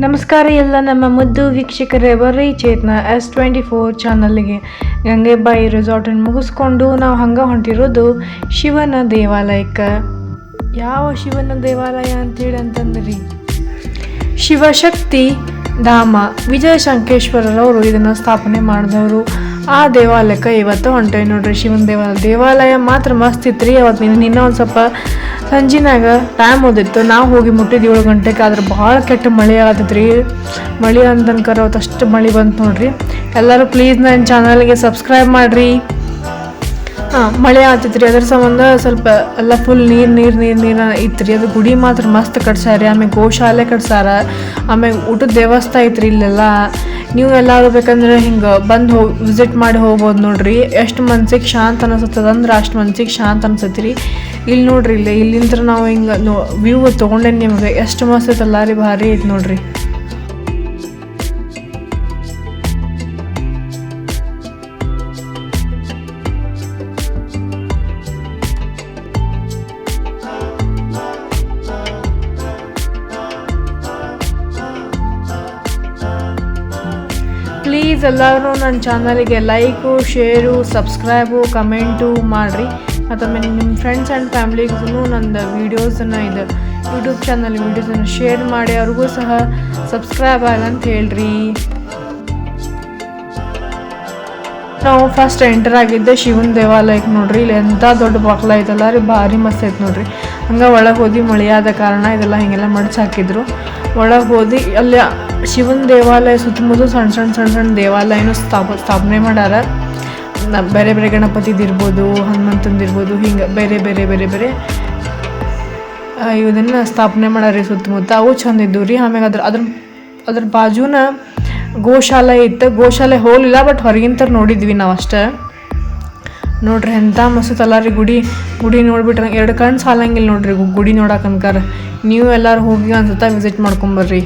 ನಮಸ್ಕಾರ ಎಲ್ಲ ನಮ್ಮ ಮುದ್ದು ವೀಕ್ಷಕರೇ ಚೇತನ ಎಸ್ ಟ್ವೆಂಟಿ ಫೋರ್ ಚಾನಲ್ಗೆ. ಗಂಗೆಬಾಯಿ ರೆಸಾರ್ಟನ್ನು ಮುಗಿಸ್ಕೊಂಡು ನಾವು ಹಂಗೆ ಹೊಂಟಿರೋದು ಶಿವನ ದೇವಾಲಯಕ್ಕೆ. ಯಾವ ಶಿವನ ದೇವಾಲಯ ಅಂತೇಳಿ ಅಂತಂದ್ರಿ? ಶಿವಶಕ್ತಿ, ಧಾಮ ವಿಜಯ ಶಂಕೇಶ್ವರರವರು ಇದನ್ನು ಸ್ಥಾಪನೆ ಮಾಡಿದವರು. ಆ ದೇವಾಲಯಕ್ಕೆ ಇವತ್ತು ಹೊಂಟೇವಿ ನೋಡ್ರಿ ಶಿವನ ದೇವಾಲಯ. ದೇವಾಲಯ ಮಾತ್ರ ಮಸ್ತ್ ಇತ್ತು ರೀ ಅವತ್ತು ನಿನ್ನ ಇನ್ನೂ ಒಂದು ಸ್ವಲ್ಪ ಸಂಜಿನಾಗ ಟೈಮ್ ಓದಿತ್ತು ನಾವು ಹೋಗಿ ಮುಟ್ಟಿದ್ದು ಏಳು ಗಂಟೆಗೆ, ಆದ್ರೆ ಭಾಳ ಕೆಟ್ಟ ಮಳೆ ಆಗತೈತೆ ರೀ ಮಳೆ ಅಂತನ್ಕರ ಅವತ್ತು ಅಷ್ಟು ಮಳೆ ಬಂತು ನೋಡ್ರಿ. ಎಲ್ಲರೂ ಪ್ಲೀಸ್ ನನ್ನ ಚಾನಲ್ಗೆ ಸಬ್ಸ್ಕ್ರೈಬ್ ಮಾಡಿರಿ. ಹಾಂ, ಮಳೆ ಆತಿತ್ರಿ ಅದ್ರ ಸಂಬಂಧ ಸ್ವಲ್ಪ ಎಲ್ಲ ಫುಲ್ ನೀರು ನೀರು ನೀರು ನೀರು ಇತ್ತು ಅದು ಗುಡಿ ಮಾತ್ರ ಮಸ್ತ್ ಕಟ್ಸಾರ. ಆಮೇಲೆ ಗೋಶಾಲೆ ಕಟ್ಸಾರ. ಆಮೇಲೆ ಊಟದ ದೇವಸ್ಥಾನ ಐತ್ರಿ ಇಲ್ಲೆಲ್ಲ. ನೀವು ಎಲ್ಲರೂ ಬೇಕಂದ್ರೆ ಹಿಂಗೆ ಬಂದು ಹೋಗಿ ವಿಸಿಟ್ ಮಾಡಿ ಹೋಗ್ಬೋದು ನೋಡ್ರಿ. ಎಷ್ಟು ಮನ್ಸಿಗೆ ಶಾಂತ ಅನಿಸ್ತದ ಅಂದ್ರೆ ಅಷ್ಟು ಮನ್ಸಿಗೆ ಶಾಂತ ಅನ್ಸತ್ತೆ ರೀ ಇಲ್ಲಿ ನೋಡ್ರಿ ಇಲ್ಲಿ ಇಲ್ಲಿಂದ್ರ ನಾವು ಹಿಂಗೆ ವ್ಯೂ ತೊಗೊಂಡೇನಿ ನಿಮಗೆ ಎಷ್ಟು ಮಸ್ತ್ ಐತಲ್ಲ ರೀ ಭಾರಿ ಐತೆ ನೋಡ್ರಿ. ಪ್ಲೀಸ್ ಎಲ್ಲರೂ ನನ್ನ ಚಾನಲಿಗೆ ಲೈಕು ಶೇರು ಸಬ್ಸ್ಕ್ರೈಬು ಕಮೆಂಟು ಮಾಡಿರಿ. ಮತ್ತು ಆಮೇಲೆ ನಿಮ್ಮ ಫ್ರೆಂಡ್ಸ್ ಆ್ಯಂಡ್ ಫ್ಯಾಮ್ಲಿಗೂ ನಂದು ವೀಡಿಯೋಸನ್ನು ಇದು ಯೂಟ್ಯೂಬ್ ಚಾನಲ್ ವೀಡಿಯೋಸನ್ನು ಶೇರ್ ಮಾಡಿ. ಅವ್ರಿಗೂ ಸಹ ಸಬ್ಸ್ಕ್ರೈಬ್ ಆಗಂತ ಹೇಳ್ರಿ. ನಾವು ಫಸ್ಟ್ ಎಂಟರ್ ಆಗಿದ್ದೆ ಶಿವನ ದೇವಾಲಯಕ್ಕೆ ನೋಡ್ರಿ. ಇಲ್ಲಿ ಎಂಥ ದೊಡ್ಡ ಬಾಕ್ಲ ಐತಲ್ಲ ರೀ, ಭಾರಿ ಮಸ್ತ್ ಐತೆ ನೋಡ್ರಿ. ಹಂಗೆ ಒಳಗೆ ಹೋದಿ ಮಳೆಯಾದ ಕಾರಣ ಇದೆಲ್ಲ ಹೀಗೆಲ್ಲ ಮಡ್ಚಿ ಹಾಕಿದ್ರು. ಒಳಗೆ ಹೋದಿ ಅಲ್ಲಿ ಶಿವನ ದೇವಾಲಯ ಸುತ್ತಮುತ್ತ ಸಣ್ಣ ಸಣ್ಣ ಸಣ್ಣ ಸಣ್ಣ ದೇವಾಲಯನೂ ಸ್ಥಾಪ, ಸ್ಥಾಪನೆ ಮಾಡ್ಯಾರ. ಬೇರೆ ಬೇರೆ ಗಣಪತಿದಿರ್ಬೋದು ಹನುಮಂತಂದಿರ್ಬೋದು ಹಿಂಗೆ ಬೇರೆ ಬೇರೆ ಬೇರೆ ಬೇರೆ ಇದನ್ನು ಸ್ಥಾಪನೆ ಮಾಡ್ಯಾರ ಸುತ್ತಮುತ್ತ. ಅವು ಚಂದ ಇದ್ದವು ರೀ. ಆಮ್ಯಾಗ ಅದ್ರ ಅದ್ರ ಅದ್ರ ಬಾಜುನ ಗೋಶಾಲೆ ಇತ್ತು. ಗೋಶಾಲೆ ಹೋಲಿಲ್ಲ ಬಟ್ ಹೊರಗಿಂತ ನೋಡಿದ್ವಿ ನಾವು ಅಷ್ಟೇ. ನೋಡ್ರಿ ಎಂಥ ಮಸ್ತ್ ಅಲ್ಲ ರೀ ಗುಡಿ. ಗುಡಿ ನೋಡ್ಬಿಟ್ರೆ ಎರಡು ಕಣ್ಣು ಸಾಲಂಗಿಲ್ಲ ನೋಡ್ರಿ ಗುಡಿ ನೋಡಕ್ಕೆ ಅನ್ಕಾರ ನೀವು ಎಲ್ಲರೂ ಹೋಗಿ ಅನ್ಸುತ್ತಾ ವಿಸಿಟ್ ಮಾಡ್ಕೊಂಬರ್ರಿ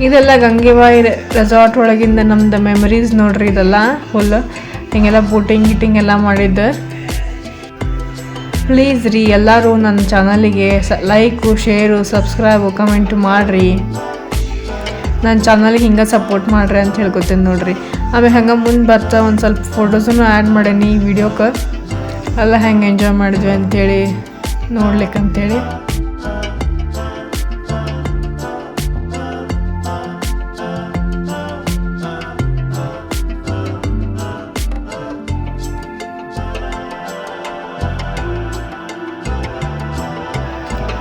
ಇದೆಲ್ಲ ಗಂಗೆಬಾಯಿ ರೆಸಾರ್ಟ್ ಒಳಗಿಂದ ನಮ್ದು ಮೆಮರೀಸ್ ನೋಡ್ರಿ ಇದೆಲ್ಲ ಫುಲ್ ಹಿಂಗೆಲ್ಲ ಬೋಟಿಂಗ್ ಗಿಟಿಂಗ್ ಎಲ್ಲ ಮಾಡಿದ್ದು. ಪ್ಲೀಸ್ ರೀ, ಎಲ್ಲರೂ ನನ್ನ ಚಾನಲಿಗೆ ಸ ಲೈಕು ಶೇರು ಸಬ್ಸ್ಕ್ರೈಬು ಕಮೆಂಟು ಮಾಡಿರಿ. ನನ್ನ ಚಾನಲ್ಗೆ ಹಿಂಗೆ ಸಪೋರ್ಟ್ ಮಾಡಿರಿ ಅಂತ ಹೇಳ್ಕೊತೀನಿ ನೋಡ್ರಿ. ಆಮೇಲೆ ಹಂಗೆ ಮುಂದೆ ಬರ್ತಾ ಒಂದು ಸ್ವಲ್ಪ ಫೋಟೋಸನ್ನು ಆ್ಯಡ್ ಮಾಡೇನಿ ಈ ವಿಡಿಯೋಕ್ಕೆ ಎಲ್ಲ ಹೆಂಗೆ ಎಂಜಾಯ್ ಮಾಡಿದ್ವಿ ಅಂತೇಳಿ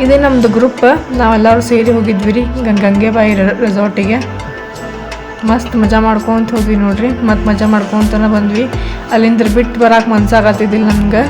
ಇದೇ ನಮ್ಮದು ಗ್ರೂಪ್ ನಾವೆಲ್ಲರೂ ಸೇರಿ ಹೋಗಿದ್ವಿ ರೀ ಗಂಗೆಬಾಯಿ ರೆಸಾರ್ಟಿಗೆ ಮಸ್ತ್ ಮಜಾ ಮಾಡ್ಕೊಂತ ಹೋದ್ವಿ ನೋಡ್ರಿ. ಮತ್ತು ಮಜಾ ಮಾಡ್ಕೊತನ ಬಂದ್ವಿ. ಅಲ್ಲಿಂದ ಬಿಟ್ಟು ಬರಕ್ಕೆ ಮನ್ಸಾಗತ್ತಿದ್ದಿಲ್ಲ ನನ್ಗೆ.